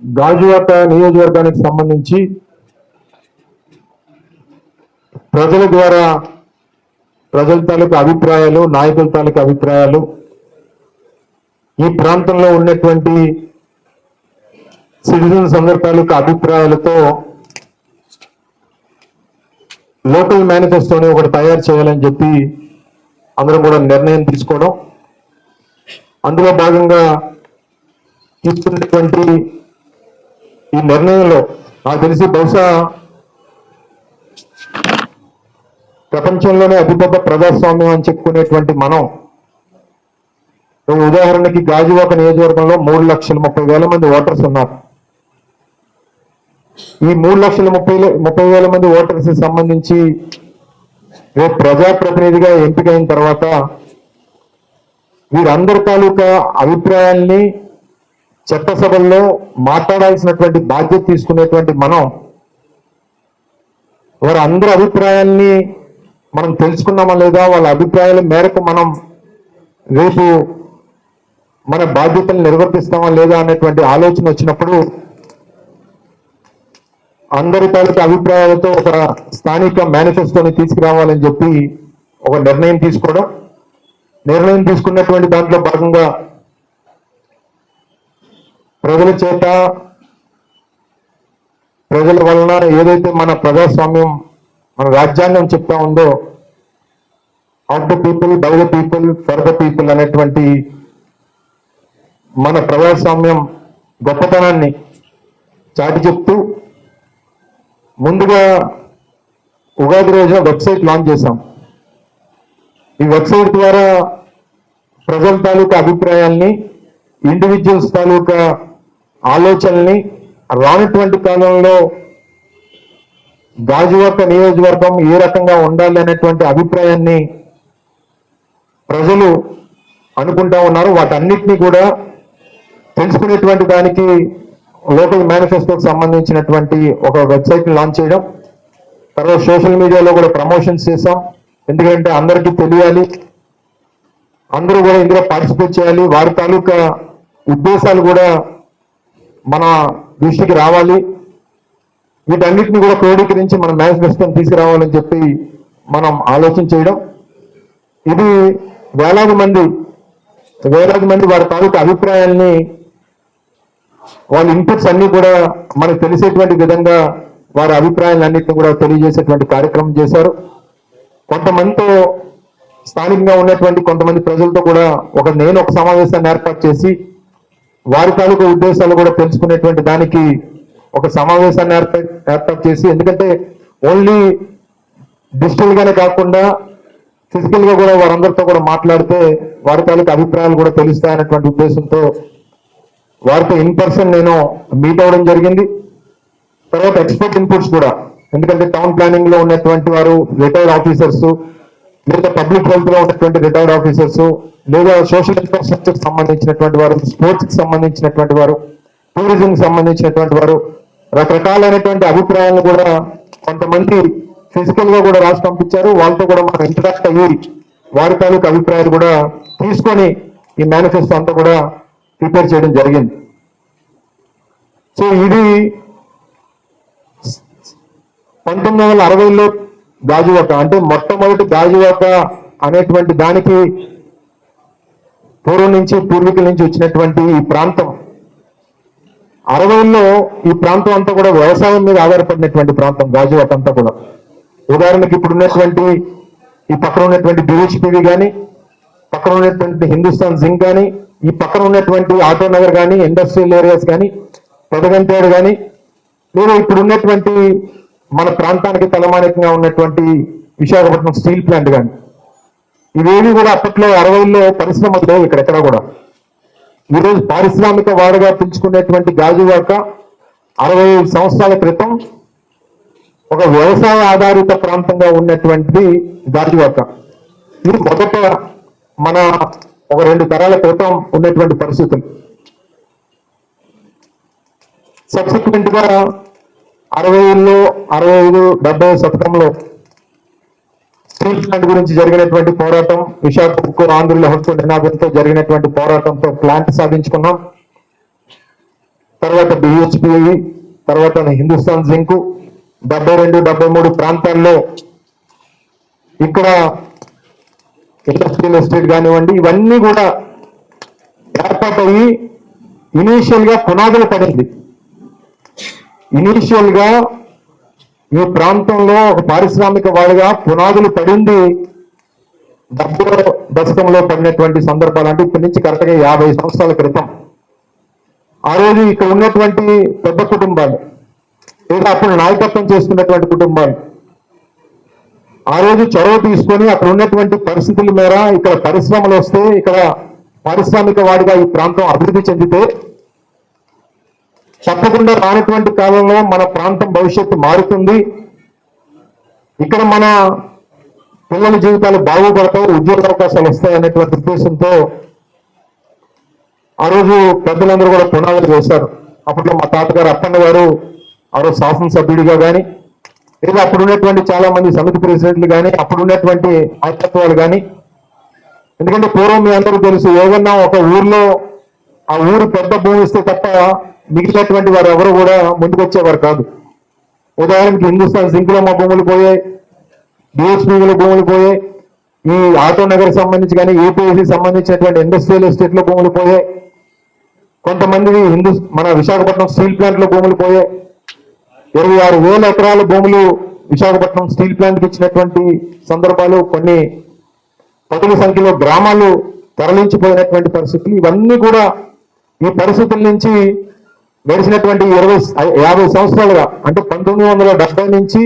గాజువాక నియోజకవర్గానికి సంబంధించి ప్రజల ద్వారా ప్రజల తాలూకు అభిప్రాయాలు నాయకుల తాలూకు అభిప్రాయాలు ఈ ప్రాంతంలో ఉన్నటువంటి సిటిజన్స్ అందరి తాలూకు అభిప్రాయాలతో లోకల్ మేనిఫెస్టోని ఒకటి తయారు చేయాలని చెప్పి అందరం కూడా నిర్ణయం తీసుకోవడం. అందులో భాగంగా తీసుకున్నటువంటి ఈ నిర్ణయంలో నాకు తెలిసి బహుశా ప్రపంచంలోనే అతిపెద్ద ప్రజాస్వామ్యం అని చెప్పుకునేటువంటి మనం. ఉదాహరణకి గాజువాక నియోజకవర్గంలో మూడు లక్షల ముప్పై వేల మంది ఓటర్స్ ఉన్నారు. ఈ మూడు లక్షల ముప్పై ముప్పై వేల మంది ఓటర్స్ సంబంధించి రేపు ప్రజాప్రతినిధిగా ఎంపికైన తర్వాత వీరందరి తాలూకా అభిప్రాయాల్ని చట్టసభల్లో మాట్లాడాల్సినటువంటి బాధ్యత తీసుకునేటువంటి మనం వారి అందరి అభిప్రాయాన్ని మనం తెలుసుకున్నామా లేదా వాళ్ళ అభిప్రాయాల మేరకు మనం రేపు మన బాధ్యతలు నిర్వర్తిస్తామా లేదా అనేటువంటి ఆలోచన వచ్చినప్పుడు అందరి తాలూకు అభిప్రాయాలతో ఒక స్థానిక మేనిఫెస్టోని తీసుకురావాలని చెప్పి ఒక నిర్ణయం తీసుకోవడం. నిర్ణయం తీసుకున్నటువంటి దాంట్లో భాగంగా ప్రజల చేత ప్రజల వలన ఏదైతే మన ప్రజాస్వామ్యం మన రాజ్యాంగం చెప్తా ఉందో of the people by the people for the people అనేటువంటి మన ప్రజాస్వామ్యం గొప్పతనాన్ని చాటి చెప్తూ ముందుగా ఉగాది రోజున వెబ్సైట్ లాంచ్ చేశాం. ఈ వెబ్సైట్ ద్వారా ప్రజల తాలూకా అభిప్రాయాల్ని ఇండివిజువల్స్ తాలూకా ఆలోచనల్ని రానటువంటి కాలంలో గాజువాక నియోజకవర్గం ఏ రకంగా ఉండాలి అనేటువంటి అభిప్రాయాన్ని ప్రజలు అనుకుంటా ఉన్నారు. వాటన్నిటినీ కూడా తెలుసుకునేటువంటి దానికి లోకల్ మేనిఫెస్టోకి సంబంధించినటువంటి ఒక వెబ్సైట్ లాంచ్ చేయడం. తర్వాత సోషల్ మీడియాలో కూడా ప్రమోషన్స్ చేసాం ఎందుకంటే అందరికీ తెలియాలి. అందరూ కూడా ఇందులో పార్టిసిపేట్ చేయాలి. వారి తాలూకా ఉద్దేశాలు కూడా మన దృష్టికి రావాలి. వీటన్నిటిని కూడా క్రోడీకరించి మన మేనిఫెస్టోని తీసుకురావాలని చెప్పి మనం ఆలోచన చేయడం. ఇది వేలాది మంది వేలాది మంది వారి తాలూకా అభిప్రాయాల్ని వాళ్ళ ఇన్పుట్స్ అన్ని కూడా మనకు తెలిసేటువంటి విధంగా వారి అభిప్రాయాలన్నింటినీ కూడా తెలియజేసేటువంటి కార్యక్రమం చేశారు. కొంతమందితో స్థానికంగా ఉన్నటువంటి కొంతమంది ప్రజలతో కూడా ఒక నేను ఒక సమావేశాన్ని ఏర్పాటు చేసి వారి తాలూకా ఉద్దేశాలు కూడా తెలుసుకునేటువంటి దానికి ఒక సమావేశాన్ని ఏర్పా ఏర్పాటు చేసి ఎందుకంటే ఓన్లీ డిజిటల్ గానే కాకుండా ఫిజికల్గా కూడా వారందరితో కూడా మాట్లాడితే వారి తాలూకా అభిప్రాయాలు కూడా తెలుస్తాయనేటువంటి ఉద్దేశంతో వారితో ఇన్ పర్సన్ నేను మీట్ అవ్వడం జరిగింది. తర్వాత ఎక్స్పర్ట్ ఇన్పుట్స్ కూడా ఎందుకంటే టౌన్ ప్లానింగ్లో ఉన్నటువంటి వారు రిటైర్డ్ ఆఫీసర్స్ లేదా పబ్లిక్ హెల్త్లో ఉన్నటువంటి రిటైర్డ్ ఆఫీసర్స్ లేదా సోషల్ ఇన్ఫ్రాస్ట్రక్చర్ సంబంధించినటువంటి వారు స్పోర్ట్స్కి సంబంధించినటువంటి వారు టూరిజం కి సంబంధించినటువంటి వారు రకరకాలైనటువంటి అభిప్రాయాలను కూడా కొంతమంది ఫిజికల్గా కూడా రాసి పంపించారు. వాళ్ళతో కూడా మనం ఇంటరాక్ట్ అయ్యి వారి తాలూకు అభిప్రాయాలు కూడా తీసుకొని ఈ మేనిఫెస్టో అంతా కూడా ప్రిపేర్ చేయడం జరిగింది. సో ఇది పంతొమ్మిది వందల అరవైలో గాజువాక అంటే మొట్టమొదటి గాజువాక అనేటువంటి దానికి పూర్వం నుంచి పూర్వీకుల నుంచి వచ్చినటువంటి ఈ ప్రాంతం. అరవైలో ఈ ప్రాంతం అంతా కూడా వ్యవసాయం మీద ఆధారపడినటువంటి ప్రాంతం గాజువాక అంతా కూడా. ఉదాహరణకి ఇప్పుడు ఉన్నటువంటి ఈ పక్కన ఉన్నటువంటి బిహెచ్పివి కానీ పక్కన ఉన్నటువంటి హిందుస్థాన్ జింక్ కానీ ఈ పక్కన ఉన్నటువంటి ఆటో నగర్ కానీ ఇండస్ట్రియల్ ఏరియాస్ కానీ పెదగంటేడు కానీ లేదా ఇప్పుడు ఉన్నటువంటి మన ప్రాంతానికి తలమానికంగా ఉన్నటువంటి విశాఖపట్నం స్టీల్ ప్లాంట్ కానీ ఇవేవి కూడా అప్పట్లో అరవైలో పరిశ్రమలు లేవు ఇక్కడ ఎక్కడ కూడా. ఈరోజు పారిశ్రామిక వాడగా పిలుచుకునేటువంటి గాజువాక అరవై ఐదు సంవత్సరాల క్రితం ఒక వ్యవసాయ ఆధారిత ప్రాంతంగా ఉన్నటువంటిది గాజువాక. ఇది మొదట మన ఒక రెండు తరాల క్రితం ఉన్నటువంటి పరిస్థితులు. సబ్సిక్వెంట్గా అరవైలో అరవై ఐదు డెబ్బై శతకంలో స్టీల్ ప్లాంట్ గురించి జరిగినటువంటి పోరాటం విశాఖ ఆంధ్రుల హక్కు నినాదంతో జరిగినటువంటి పోరాటంతో ప్లాంట్ సాధించుకున్నాం. తర్వాత బిహెచ్పి తర్వాత హిందుస్థాన్ జింక్ డెబ్బై రెండు డెబ్బై మూడు ప్రాంతాల్లో ఇక్కడ ఇండస్ట్రియల్ ఎస్టేట్ కానివ్వండి ఇవన్నీ కూడా ఏర్పాటయ్యి అయ్యి ఇనీషియల్గా పునాదులు పడింది. ఇనీషియల్గా ఈ ప్రాంతంలో ఒక పారిశ్రామిక వాడిగా పునాదులు పడింది. డబ్బుల దశకంలో పడినటువంటి సందర్భాలు అంటే ఇప్పటి నుంచి కరెక్ట్గా యాభై సంవత్సరాల క్రితం. ఆ రోజు ఇక్కడ ఉన్నటువంటి పెద్ద కుటుంబాలు లేదా అప్పుడు నాయకత్వం చేస్తున్నటువంటి కుటుంబాలు ఆ రోజు చొరవ తీసుకొని అక్కడ ఉన్నటువంటి పరిస్థితుల మేర ఇక్కడ పరిశ్రమలు వస్తే ఇక్కడ పారిశ్రామిక వాడిగా ఈ ప్రాంతం అభివృద్ధి చెందితే తప్పకుండా రానటువంటి కాలంలో మన ప్రాంతం భవిష్యత్తు మారుతుంది. ఇక్కడ మన పిల్లల జీవితాలు బాగుపడతాయి ఉద్యోగ అవకాశాలు వస్తాయి అనేటువంటి ఉద్దేశంతో ఆ రోజు పెద్దలందరూ కూడా పునాదులు చేశారు అప్పట్లో మా తాతగారు అప్పన్న గారు ఆ రోజు శాసనసభ్యుడిగా కానీ లేదా అప్పుడు ఉన్నటువంటి చాలా మంది సమితి ప్రెసిడెంట్లు కానీ అప్పుడు ఉన్నటువంటి నాయకత్వాలు కానీ ఎందుకంటే పూర్వం మీ అందరూ తెలుసు ఏదన్నా ఒక ఊర్లో ఆ ఊరు పెద్ద భూమి ఇస్తే తప్ప మిగిలినటువంటి వారు ఎవరు కూడా ముందుకొచ్చేవారు కాదు. ఉదాహరణకి హిందుస్థాన్ జింక్ మా భూములు పోయాయి డిఎస్పీల భూములు పోయాయి ఈ ఆటో నగర్ సంబంధించి కానీ ఏపీఎస్సీ సంబంధించినటువంటి ఇండస్ట్రియల్ ఎస్టేట్ భూములు పోయాయి కొంతమంది హిందూ మన విశాఖపట్నం స్టీల్ ప్లాంట్లో భూములు పోయాయి ఇరవై ఆరు వేల ఎకరాల భూములు విశాఖపట్నం స్టీల్ ప్లాంట్కి ఇచ్చినటువంటి సందర్భాలు కొన్ని పదుల సంఖ్యలో గ్రామాలు తరలించిపోయినటువంటి పరిస్థితులు ఇవన్నీ కూడా ఈ పరిస్థితుల నుంచి గడిచినటువంటి ఇరవై యాభై సంవత్సరాలుగా అంటే పంతొమ్మిది వందల నుంచి